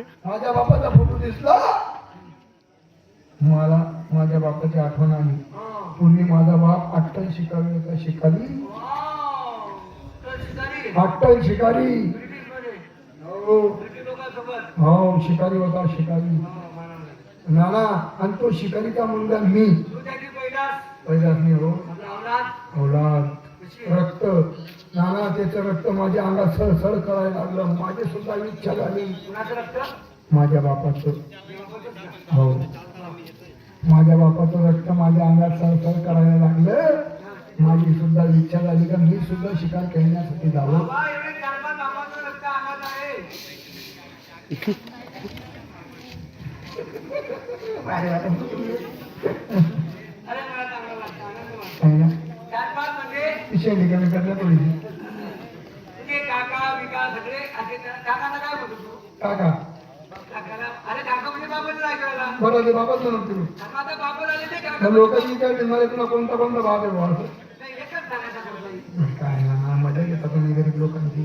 माझ्या बापाचा फोटो दिसला? मला माझ्या बापाची आठवण आली पूर्वी माझा बाप अट्टल शिकारी होता शिकारी. अट्टल शिकारी. हो. हो शिकारी होता शिकारी. नाना आणि तो शिकारीचा मुलगा मी. पहिलाच मी हो. औलाद. रक्त. नाना त्याचं रक्त माझ्या अंगात सळसळ करायला लागलं. माझी सुद्धा इच्छा झाली. माझ्या बापाचं. हो. माझ्या बापाचं रक्त माझ्या अंगात सळसळ करायला लागलं. माझी सुद्धा इच्छा झाली का मी सुद्धा शिकार खेळण्यासाठी जावं. आहे. ना? काय काका. अरे काका म्हणजे बरोबर म्हणून तुम्ही आता बाबा मला तुला कोणता कोणता बाप आहे बाबा काय ना मजा तुम्ही गरीब लोकांची.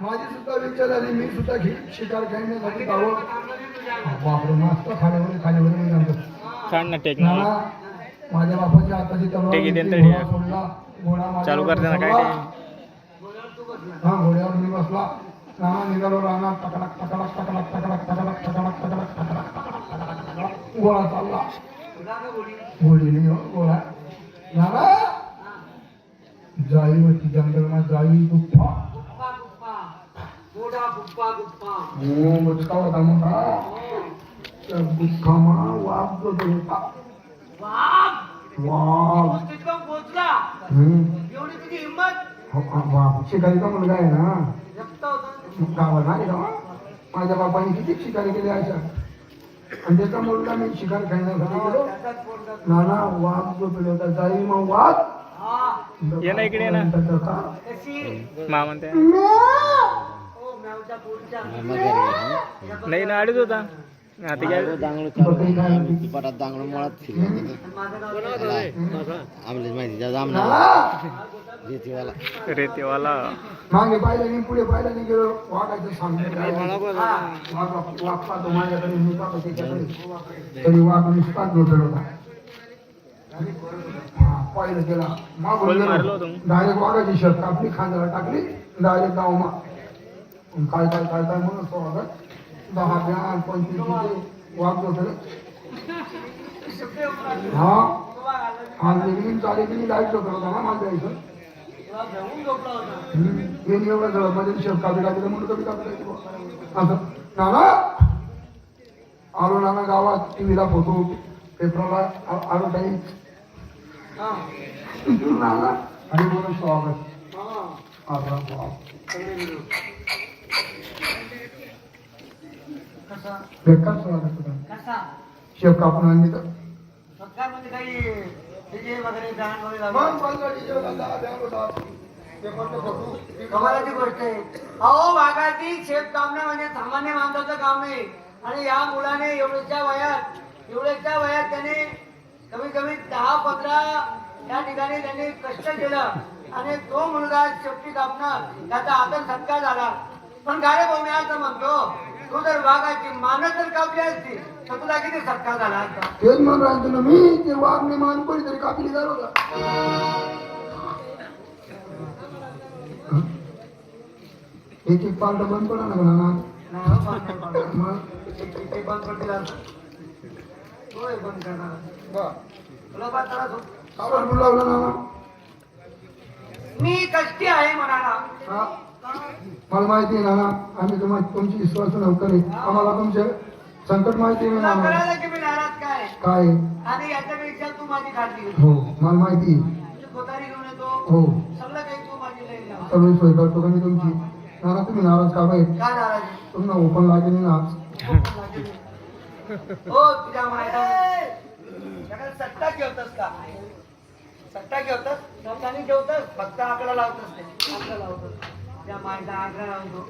माझी सुद्धा विचार आली मी सुद्धा शिकार खेळण्यासाठी गावं बापरे मस्त खाण्यावर खाण्यावर छान ना माझ्या बापाच्या आताची तलवार सोडला गोळा चालू काय हा घोड्यावर मी बसला नाना निघालो राहणार टकडक टकडक टकडक टकडक टकडक टकडक टकडक टकडक टकडक टकडक टकडक गोळा चालला घोडी नाही हो गोळा नाना जाई होती जंगलमा जाई गुप्पा हो मुचका होता मोठा गुप्पामा वाघ जो होता हो, हा, शिकारीचा मुलगा आहे ना. गावात नाही का? माझ्या बापाने किती शिकारी केली अशा? आणि त्याचा मुलगा मी शिकार गेलो. नाना वाघ जो पेलो होता. जाई मग वाघ. ये ना इकडे ना. मा म्हणते. नाही ना अडीच होता. आता काय बकरी काय होती? पटात दांगड मुळात आमल्याच माहिती त्या जामना नाना रेतीवाला. रेतेवाला. मागे पाहिलं नाही पुढे पाहिलं नाही गेलो माझ्याकडे मी पाहतो त्याच्याकडे. तरी झोपेल होता. पाहिलं मागून होतं. डायरेक्ट वाघाची शर्ट कापली खांद्याला टाकली डायरेक्ट गाव मा काय काय काय काय म्हणून तो bahagiaan konstitusi waktu itu. ना. हा. निघून चालेल लाइट होतं मला माझं यायचं मी एवढं जवळ माझ्या म्हणजे शेफ कापी टाकलं म्हणून कमी टाकलं असं. नाना आलो नाना गावात टीव्हीला फोटो पेपरला आलो काही नाना आणि म्हणून स्वागत. असं बेकार स्वागत होता शेप कापून आणली तर. कमालाची गोष्ट आहे. अहो बागाची शेत कामणं म्हणजे सामान्य माणसाचं काम नाही आणि या मुलाने एवढ्याच्या वयात एवढ्याच्या वयात त्याने कमीत कमी दहा पंधरा या ठिकाणी त्यांनी कष्ट केलं. आणि तो मुलगा शेपटी कापणं त्याचा आदर सत्कार झाला. पण गाडे भाऊ मी असं म्हणतो? तू जर वाघाची मानत जर कापली असती तर तुला किती सत्कार झाला असता तेच म्हणून राहतो ना मी ते वाघ मान कोणीतरी कापली जात होता एक एक पार्ट बंद पडा ना नाही हो, बंद नाही पडणार. मग ते बंद पडतील आता. होय, बंद करणार. तुला त्रास होतो? मी कष्टी आहे म्हणाला हा? मला माहिती आहे नाना आम्ही तुम्हाला तुमची विश्वास नव्हते आम्हाला तुमचे संकट माहिती आहे नाना? काय? हो मला माहिती हो. सगळं सोय करतो का मी तुमची? नाना तुम्ही नाराज का बाई तुम्हाला ओपन लागेल ना? सट्टा घेतस का? सट्टा घेवतस ठेवतस फक्त आकडा लावतस आकडा लावतस. त्या माईचा आग्रह म्हणतो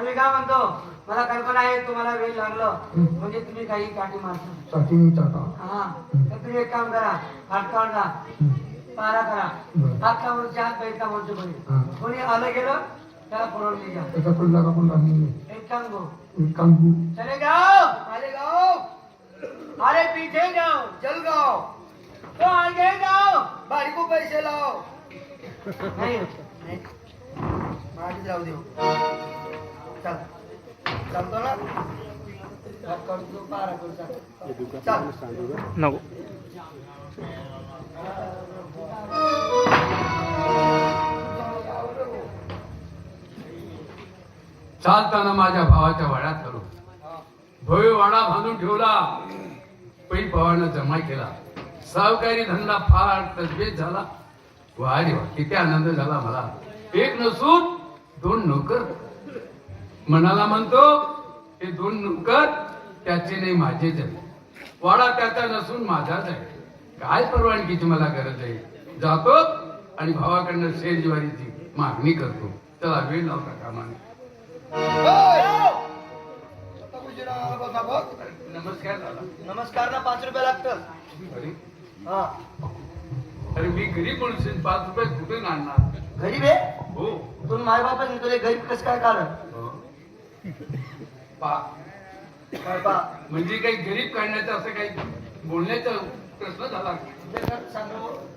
मी काय म्हणतो? मला कल्पना आहे तुम्हाला वेळ लागलं. म्हणजे तुम्ही काही काठी मारता. तुम्ही एक काम करा हातकाळ जा. पारा करा. हात का हात पैसा वरचे कोणी कोणी आलं गेलं चले जाओ आले गाओ अरे पीछे जाओ जल तो आगे जाओ. भाई को पैसे लाव नहीं. जाऊ देऊ चल. चलतो ना? करतो करू चल. नको. चालताना माझ्या भावाच्या वाड्यात आलो भव्य वाडा बांधून ठेवला. पै भावानं जमा केला. सावकारी धंदा फार तजबेज झाला. वारी वा किती आनंद झाला मला. एक नसून दोन नोकर. मनाला म्हणतो हे दोन नोकर त्याचे नाही माझेच आहे वाडा त्याचा नसून माझाच आहे काय परवानगीची मला गरज आहे? जातो आणि भावाकडनं शेर ज्वारीची मागणी करतो. चला वेळ लावता कामाने नमस्कार नमस्कार ना पाच रुपये लागतं. अरे. हा. अरे मी गरीब म्हणून पाच रुपये कुठे आणणार? गरीब आहे? हो. तुम माय बाप तुले गरीब कसं काय कारण म्हणजे काही गरीब काढण्याचं असं काही बोलण्याचा प्रश्न झाला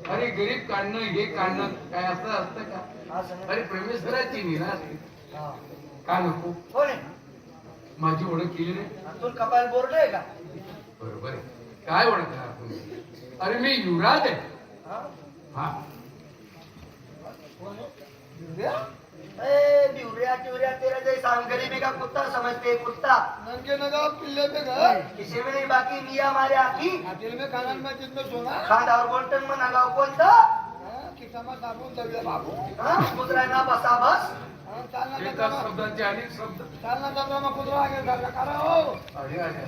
अरे गरीब काढणं हे काढणं काय असं असतं का? अरे प्रेमेश्वराची हा. का नको? माझी ओळख केली नाही. कपाल बोर्ड आहे का? बरोबर आहे. काय तुम्ही अरे मी युवराज आहे. हा? बिवऱ्या? टिवऱ्या तेरा जैसा हम गरीबी का कुत्ता समझते हैं, कुत्ता. नंगे नगा पिल्ले पे घर. किसी में नहीं बाकी मिया मारे आकी दिल में कानन में जिसमें सोना. बोलटन में साबून बाबू. हा? ना बसा बस. शब्दाचे अनेक शब्द. चालना चालना कुत्रा आगे करा हो.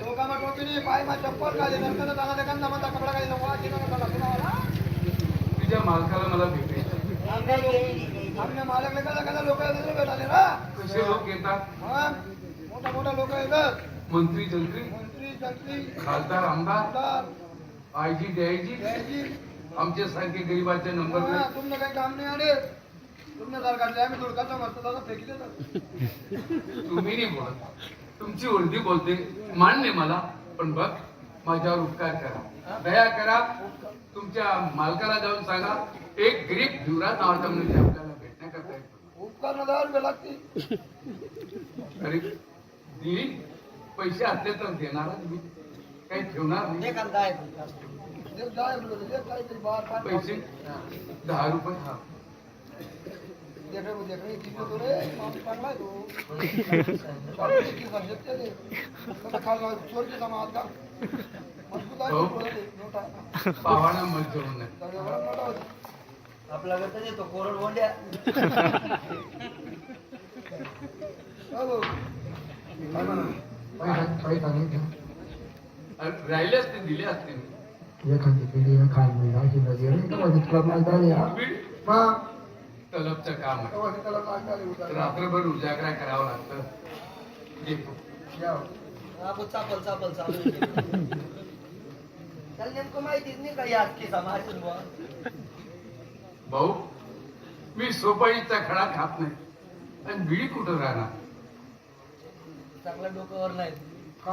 डोकामा टोपी नाही पाय मा चप्पल नंतर चांगला देखा म्हणता कपडा करा कुणाला तुझ्या मालकाला मला भेटायचं आपल्या मालकले कदा कदा लोक भेटाले ना कसे लोक येतात? हा? मोठा मोठा लोक येतात. मंत्री जंत्री मंत्री जंत्री खासदार आमदार? आयजी जयजी? आमचे सारखे गरीबाचे नंबर काही काम नाही आले. आम्ही धुडकाचा मस्त दादा फेकी देतात तुम्ही नाही बोलत. तुमची उर्दी बोलते. मान्य मला. पण बघ माझ्यावर उपकार करा. दया करा. तुमच्या मालकाला जाऊन सांगा. एक गरीब धिवराज नावाचा भेटण्याकरता येतो उपकार न द्यावर बे लागते अरे दिली. पैसे असले तर देणारच मी काही ठेवणार नाही. पैसे? दहा रुपये हा. देखणे देखणे आपला गत येतो कोरड बोंड्या हो. राहिले असते दिले असते मी एखादी पिढी खाल मिळा ही नदी रे का माझी तुला माहिती आहे या बीड मग तलबचं काम. रात्रभर उजागरा करावं लागतं. चापल चापल चालू त्याला नेमकं माहितीच नाही का यात की समाज बुवा. भाऊ मी सोपाईचा खडा खात नाही. आणि बिडी कुठं राहणार? चांगला डोक्यावर नाही.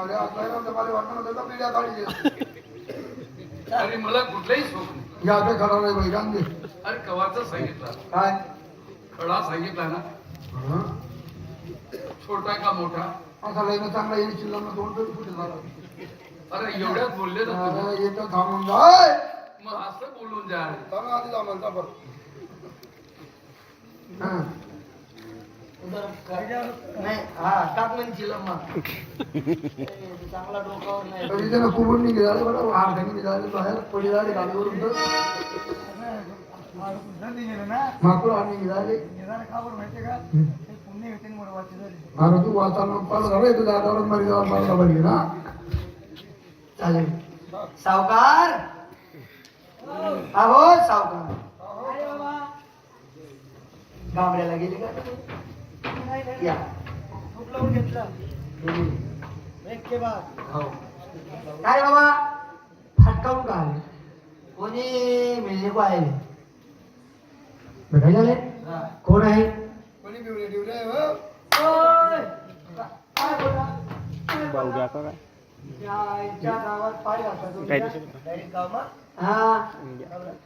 अरे मला कुठलाही शोक नाही. खरा नाही अरे कवाचा सांगितला. काय? खडा सांगितला ना? छोटा का मोठा? असा लग्न चांगला येईल चिल्लर दोन तरी कुठे झाला? अरे एवढ्यात बोलले ना येतं थांबून जाय मग असं बोलून जा. चांगला आधी लम्मा चांगला डोक्यावर नाही. तरी त्यानं कुबून निघाले बरं हारखानी निघाले बाहेर पडी झाले गाडीवरून तर. माकूड आणि निघाले हं. अरे तू पाहिलं झालं तुझ्या मरी जाऊन ना चालेल. सावकार! अहो सावकार गामड्याला गेले का? या हो. काय बाबा फटकावून का आले कोणी मिळले को आहे भेटायला आले? कोण आहे कोणी बिवडे डिवडे हो ओय! काय बोला? काय हा.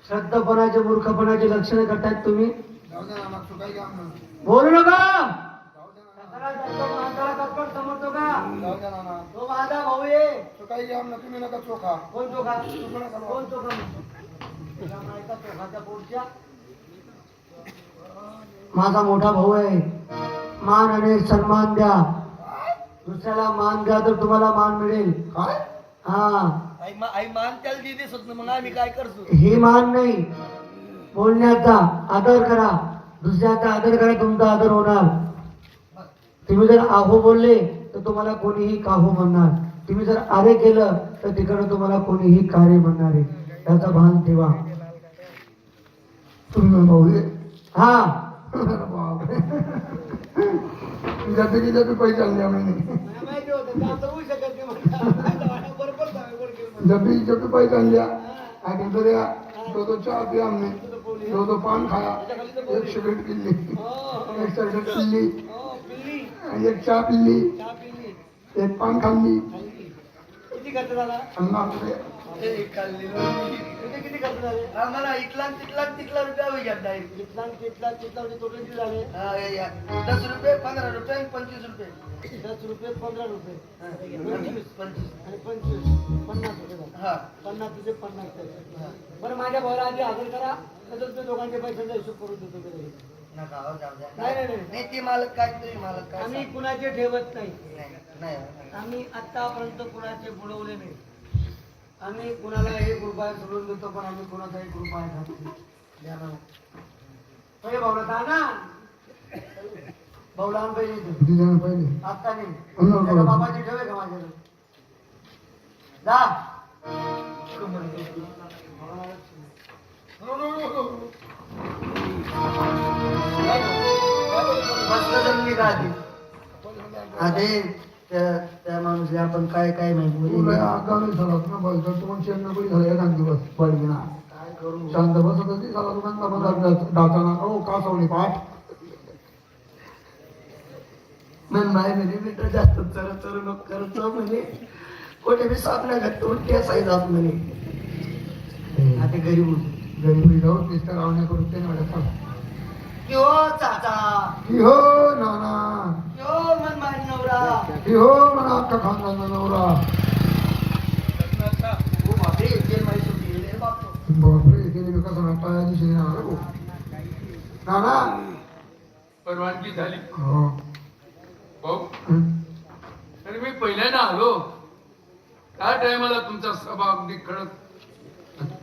श्रद्धपणाचे मूर्खपणाचे लक्षणं करतायत तुम्ही. बोलू नका. समजतो का तो माझा भाऊ आहे. घ्या तुम्ही नका चोखा कोण चोखा चोखा नका लावू. कोण चोखा तुला माहीत आहे चोखाच्या पोटच्या माझा मोठा भाऊ आहे. मान आणि सन्मान द्या. दुसऱ्याला मान द्या तर तुम्हाला मान मिळेल. काय? हा. आई मा- आई मान त्याला दिली होत मग आम्ही काय करतो? ही मान नाही. बोलण्याचा आदर करा. दुसऱ्याचा आदर करा तुमचा आदर होणार. तुम्ही जर आहो बोलले तर तुम्हाला कोणीही काहो म्हणणार. तुम्ही जर आरे केलं तर तिकडं तुम्हाला कोणीही कार्य म्हणणार आहे. त्याचं भान ठेवा. तुम्ही भाऊ हा. जाते की जाते पैसे आणले आम्ही. जब भी जब भी पैसे आणल्या आणि तो द्या दो दो चहा पिया हमने दो दो पान खाया एक सिगरेट पिल्ली. एक सिगरेट पिल्ली. एक चहा पिल्ली. एक पान खाल्ली. अन्ना रुपये आम्हाला इथला आणि तिथला आणि तिथला रुपया या. दस रुपये पंधरा रुपये आणि पंचवीस रुपये. दस रुपये पंधरा रुपये. पंचवीस. पंचवीस. आणि पंचवीस. पन्नास रुपये झाले. हा. पन्नास तुझे पन्नास पैसे. बरं माझ्या भावाला आधी हजर करा. नंतर तुम्ही दोघांचे पैशांचा हिशोब करून देतो हो. नाही, नाही, ते मालक काय तुम्ही मालक काय आम्ही. कुणाचे ठेवत नाही. आम्ही आतापर्यंत कुणाचे बुडवले नाही. आम्ही कुणाला एक रुपया सोडून देतो पण आम्ही कुणाचा एक रुपया खात भाऊला दा ना भाऊला पहिले आता नाही. बाबाची ठेवे का माझ्याकडे जा. मस्त आधी आधी त्या त्या माणूसला आपण काय काय माहिती या आगामी झालात ना बस तर तुम्हाला चेन नकोई झालं एक दिवस. पडली ना काय करू? शांत बसत होती झाला दुकानला बंदा डाचाना ओ का सावली पाठ मन माय म्हणे मित्र जास्त चर चर नको करत म्हणे. कोणी बी सापण्या घालतो केसाई जात म्हणे. आता गरीब गरीबी जाऊ नुसत्या रावण्या करून ते नाही यो चाचा। हो नाना। यो मन माय नवरा। हो म्हणा अख्खा खानदाना नवरा। बापरे गेली मी कसं नाटा दिवशी नाना हो. नाना। परवानगी झाली. हो। भाऊ. आणि मी पहिल्यांदा आलो. त्या टायमाला तुमचा सभा अगदी कडक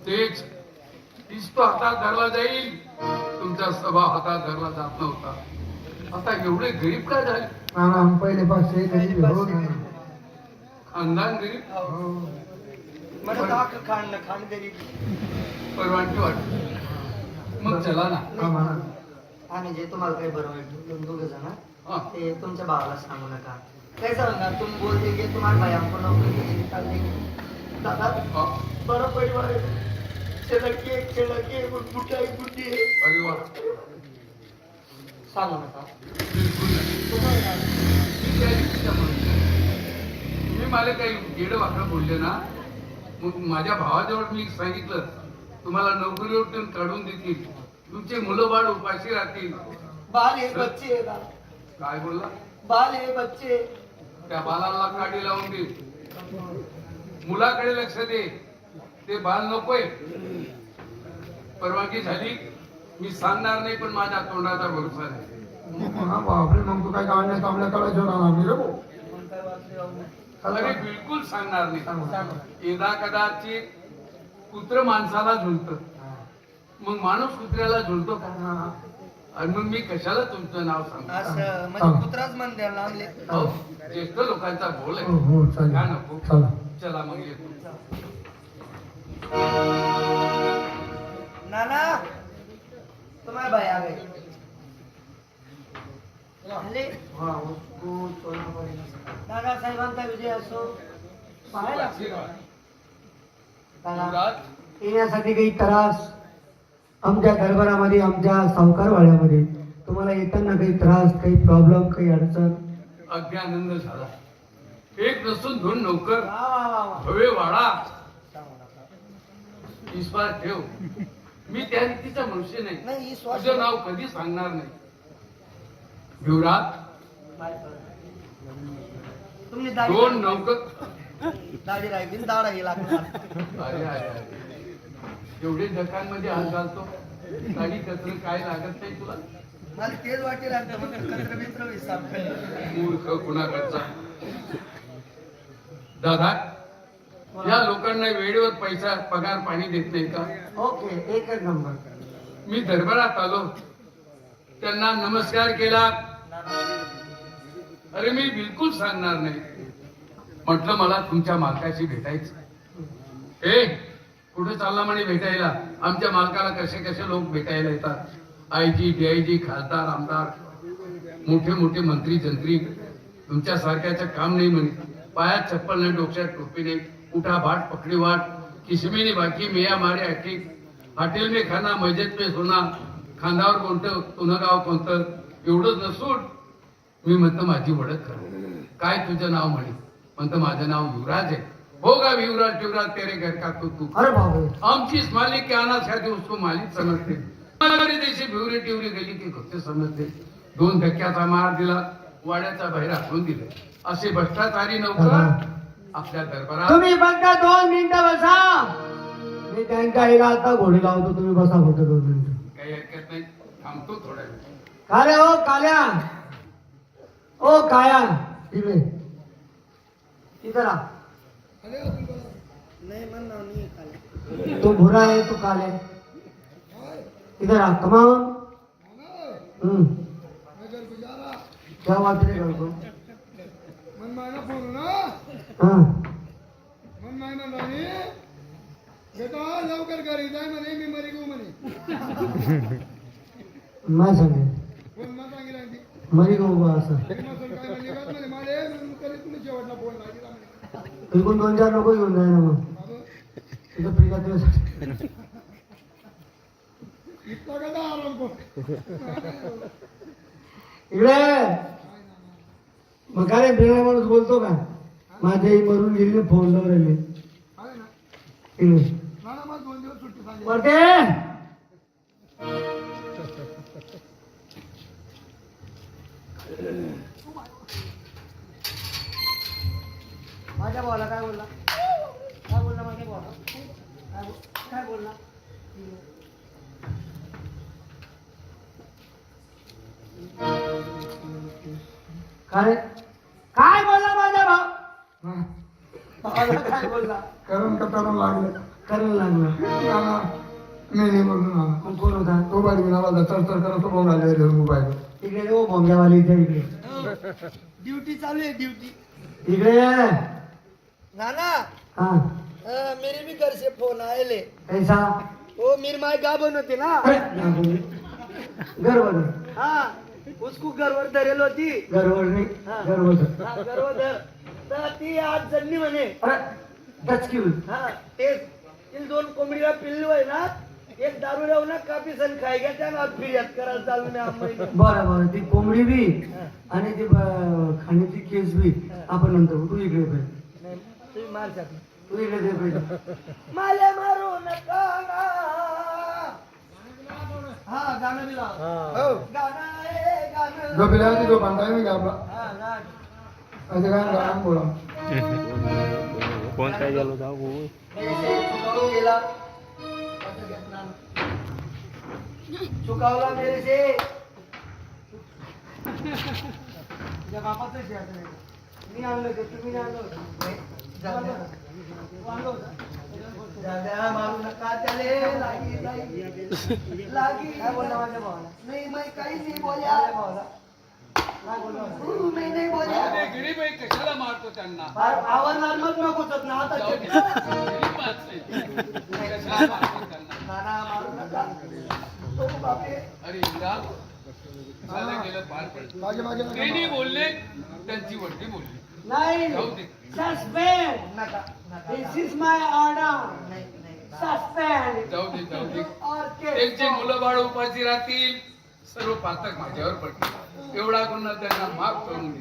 तेच इस्तो हातात धरला जाईल. तुमचा सभा हातात धरला जात नव्हता. आता एवढे गरीब काय झाले? हम पहिले पाचशे गरीब हो नाना खानदान गरीब? हो. न गरीब. परवानगी वाटत मग चला ना. हा आणि जे तुम्हाला काही बरं वाटलं. दोघं जण. ते तुमच्या भावाला सांगू नका. काय सांगा तुम बोलते की तुम्हाला भाई हमको नौकरी दादा हा. बड़ा है अरे वा. सांगू नका. तुम्ही मला काही गेड वाकडं बोलले ना मग माझ्या भावाजवळ मी सांगितलं तुम्हाला नोकरीवरून काढून देतील. तुमचे मुलं बाळ उपाशी राहतील. बाल है बच्चे काय बोलला? बाल है बच्चे त्या बालाला काडी लावून दे. मुलाकडे लक्ष दे. ते बाल नकोय. परवानगी झाली. मी सांगणार नाही पण माझ्या तोंडाचा भरोसा नाही. हा बापरे मग तू काय रे भाऊ. अरे बिलकुल सांगणार नाही. यदा कदाचित कुत्र माणसाला झुलत. मग माणूस कुत्र्याला झुलतो का? हा. आणि मग मी कशाला तुमचं नाव सांगतो असं म्हणजे कुत्राच मन द्यायला लागले. हो, ज्येष्ठ लोकांचा बोल हो आहे. हो घ्या चालेल. नको? चला चला मग येतो. नाना तुम्हारे भाई आ गए साहेबांचा विजय असो. पाहायला. मुराद, येण्यासाठी काही त्रास आमच्या दरबारामध्ये आमच्या सावकारवाड्यामध्ये. तुम्हाला येताना काही त्रास काही प्रॉब्लेम काही अडचण? अगदी आनंद झाला. एक नसून दोन नौकर. वा, वा, वा, वा. भव्य वाडा. विश्वास ठेव. मी त्या रीतीचा मनुष्य नाही, तुझं नाव कधी सांगणार नाही. तुम्ही दोन नौकर अरे एवढे जकांमध्ये हात घालतो. गाडी कचर काय लागत नाही तुला? मला तेच बिचरा विसार मूर्ख कुणाकडचा? दादा या लोकांना वेळेवर पैसा पगार पाणी देत नाही का? ओके एकच नंबर. मी दरबारात आलो. त्यांना नमस्कार केला. अरे मी बिलकुल सांगणार नाही. म्हटलं मला तुमच्या मालकाशी भेटायचं ए कुठे चालला म्हणे भेटायला? आमच्या मालकाला कसे कसे लोक भेटायला येतात? आयजी डीआयजी खासदार आमदार मोठे मोठे मंत्री जंत्री तुमच्या सारख्याचं काम नाही म्हणे. पायात चप्पल नाही डोक्यात टोपी नाही. उठा बाट पकडी वाट किसमेनी बाकी मिया मारे आठी हॉटेल में खाना मस्जिद में सोना. खांद्यावर कोणतं तुनं गाव कोणतं? एवढंच नसून मी म्हणतो माझी ओळख कर काय तुझं नाव म्हणे? म्हणतं माझं नाव युवराज आहे. हो का युवराज युवराज तेरे घर का तू तू. अरे बाबू. आमची मालिक के आना चाहते उसको मालिक समजते. हमारे देशी भिवरी टिवरी गेली की घरचे समजते. दोन धक्क्याचा मार दिला वाड्याचा बाहेर हाकलून दिले. असे भ्रष्टाचारी नौकर आपल्या दरबारात तुम्ही फक्त दोन मिनिटं बसा. मी त्यांच्या आईला आता घोडी लावतो तुम्ही बसा फक्त दोन मिनिटं. काही हरकत नाही. थांबतो थोड्या वेळ काल्या ओ काल्या. ओ काया. इकडे. इथं राहा. नाही म्हणणार नाही खाली तो भुरा आहे तो काल. आहे इधर आ कमाओ हम्म क्या बात रे करतो ना? हाँ. मनमाना नाही बेटा लवकर घरी जाय म्हणे मी मरी गो म्हणे. नाही सांगेल फोन मला सांगितलं ती मरी गो बा असं. काय म्हणे का म्हणे मारे तरी तुम्ही शेवटला फोन लागला म्हणे. तिकडून दोन चार लोक घेऊन जाय ना मग. फ्रीचा दिवस इतका का आराम इकडे. मग काय बिना माणूस बोलतो का? माझी आई मरून गेली फोन लावून राहिली दोन दिवस सुट्टी ड्युटी चालू आहे ड्युटी. इकडे ये. नाना हा. अ, मेरे भी घर से फोन आएले कैसा? वो मेरी माँ गाभण होती ना. गर्व हाँ उसको घरवर धरेल होती. गर्व नाही गर्व हा, गर्व धर. तर ती आज जन्मी म्हणे. अरे होईल. हा तेच. तिला दोन कोंबडीला पिल्लू आहे ना. एक दारू राहू ना कापी सण खाय घ्या त्यानं फिर्याद करायला चालू नाही आम्हाला बरं बरं ती कोंबडी बी आणि ती खाण्याची केस बी आपण नंतर तू इकडे पाहिजे तुम्ही मार तू इकडे दे पाहिजे मला मारू नका ना. हा गाणं लाव. हो. गाणं आहे, गाणं. झोपेला होती तो बांधाय मी आपला. हा, गाणं. असं काय गाणं बोला कोण काय झालं होता चुकावला मेरे से। तुझ्या बापाचं शेअर नाही मी आणलं ते तुम्ही नाही आणलं होतं. होतं? द्या, मारू नका त्याले. लागी लागी. लागी. काय बोलला माझ्या भावाला? नाही मैं काही नाही बोल्या माझ्या भावाला? कशाला मारतो त्यांना? आव- आवरणार मग नको होत ना आता अरे इंद्रा झालं गेलं त्यांनी बोलले त्यांची वडली बोलली. नाही suspend this is my order suspend जाऊ दे जाऊ दे. और त्यांची मुलं बाळ उपाशी राहतील. सर्व पातक माझ्यावर पडले एवढा गुन्हा त्यांना माफ करून दे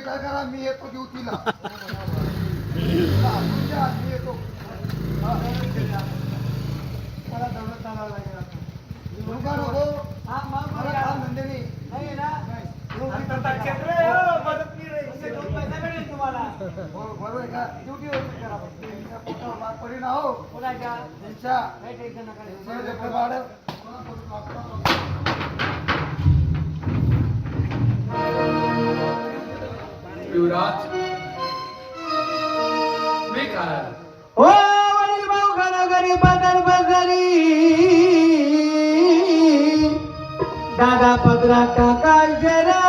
काय करा मी येतो ड्युटीला. येतो. चालावं लागेल आता. नका नको. हा, मग मला काम धंदे नाही. नाही ना आता क्षेत्र आहे, हो, मदतनीर आहे. तुमचे दोन पैसे मिळेल तुम्हाला हो, बरोबर आहे का ड्युटी करा फक्त. त्यांच्या पोटावर भाग पडेल ना हो कोणाच्या त्यांच्या काही टेन्शन नका घेऊ. त्यांच्या लेकरं बाळं. युवराज मी काय ओ बदरी बदर बदरी दादा पदरा काका जरा